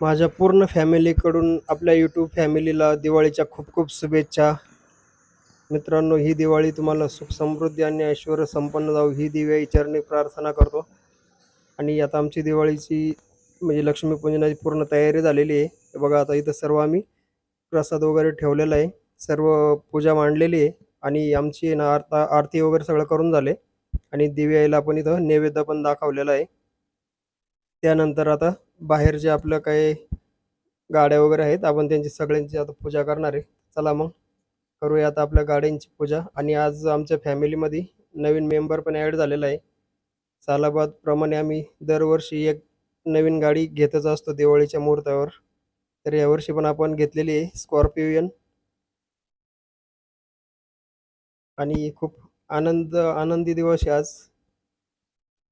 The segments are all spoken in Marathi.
माझ्या पूर्ण फॅमिलीकडून आपल्या यूट्यूब फॅमिलीला दिवाळीच्या खूप खूप शुभेच्छा. मित्रांनो ही दिवाळी तुम्हाला सुख समृद्धी आणि ऐश्वर संपन्न जाऊ ही दिव्या चरणी प्रार्थना करतो. आणि आता आमची दिवाळीची म्हणजे लक्ष्मीपूजनाची पूर्ण तयारी झालेली आहे. बघा आता इथं सर्व आम्ही प्रसाद वगैरे ठेवलेला आहे. सर्व पूजा मांडलेली आहे. आणि आमची ना आरता आरती वगैरे सगळं करून झाले. आणि दिव्याला पण इथं नैवेद्य पण दाखवलेला आहे. त्यानंतर आता बाहेर जे आपलं काही गाड्या वगैरे आहेत आपण त्यांची सगळ्यांची आता पूजा करणार आहे. चला मग करूया आता आपल्या गाड्यांची पूजा. आणि आज आमच्या फॅमिलीमध्ये नवीन मेंबर पण ॲड झालेला आहे. सालाबादप्रमाणे आम्ही दरवर्षी एक नवीन गाडी घेतच असतो दिवाळीच्या मुहूर्तावर. तर यावर्षी पण आपण घेतलेली आहे स्कॉर्पिओन. आणि खूप आनंद आनंदी दिवस आहे आज.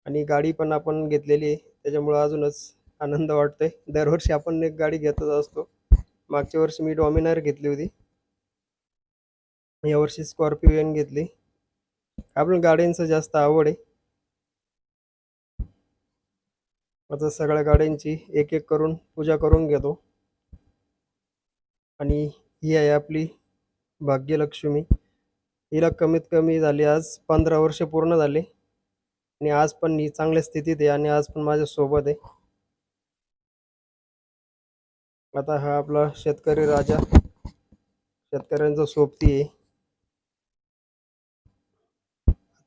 आणि गाडी पण आपण घेतलेली आहे. त्याच्यामुळं अजूनच आनंद वाटतोय. दरवर्षी आपण एक गाडी घेतच असतो. मागच्या वर्षी मी डॉमिनार घेतली होती. यावर्षी स्कॉर्पिओन घेतली. आपण गाड्यांचं जास्त आवड आहे. आता सगळ्या गाड्यांची एक एक करून पूजा करून घेतो. आणि ही आहे आपली भाग्यलक्ष्मी. हिला कमीत कमी झाली आज पंधरा वर्ष पूर्ण झाले. आणि आज पण ही चांगल्या स्थितीत आहे आणि आज पण माझ्या सोबत आहे. आता हा आपला शेतकरी राजा. शेतकऱ्यांचा सोबती आहे.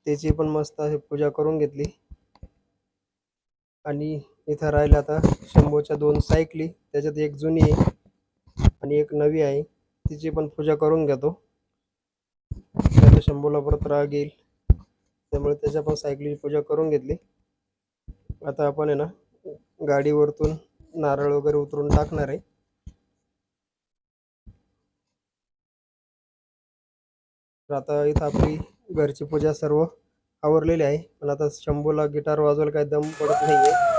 त्याची पण मस्त अशी पूजा करून घेतली. आणि इथं राहिलं आता शंभूच्या दोन सायकली त्याच्यात एक जुनी आहे आणि एक नवी आहे. तिची पण पूजा करून घेतो. त्याला शंभूला परत राग येईल. त्यामुळे त्याच्या पण सायकलीची पूजा करून घेतली. आता आपण आहे ना गाडीवरतून नारळ वगैरे उतरून टाकणार आहे. तर आता इथं आपली घरची पूजा सर्व आवरलेली आहे. पण आता शंभूला गिटार वाजवायला काही दम पडत नाहीये.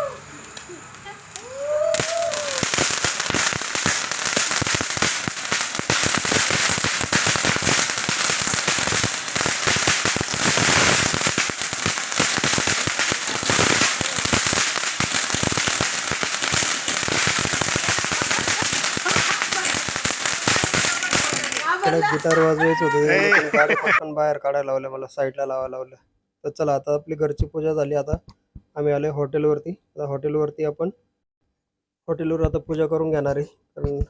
त्याला गिटार वाजवायचं होतं. गाडी पटकन बाहेर काढायला लावलं मला साईडला लावायला लावलं. तर चला आता आपली घरची पूजा झाली आता. आम्ही आलोय हॉटेलवरती. आता हॉटेलवरती आपण हॉटेलवर आता पूजा करून घेणार आहे. कारण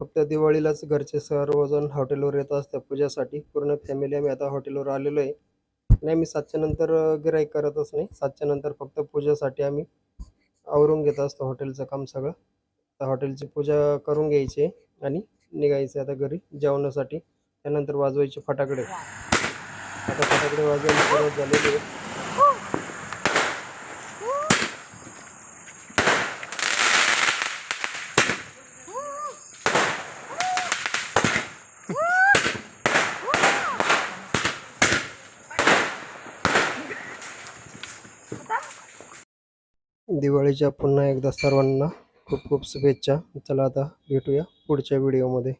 फक्त दिवाळीलाच घरचे सर्वजण हॉटेलवर येत असतात पूजासाठी. पूर्ण फॅमिली आम्ही आता हॉटेलवर आलेलो आहे. आणि आम्ही सातच्या नंतर गिराईक करतच नाही. सातच्या नंतर फक्त पूजेसाठी आम्ही आवरून घेत असतो हॉटेलचं काम सगळं. आता हॉटेलची पूजा करून घ्यायची आणि निघायचं आता घरी जेवणासाठी. त्यानंतर वाजवायचे फटाकडे. आता फटाकडे वाजवायला सुरुवात झालेली आहे. दिवाळीच्या पुन्हा एकदा सर्वांना खूप खूप शुभेच्छा. चला आता भेटूया पुढच्या व्हिडिओमध्ये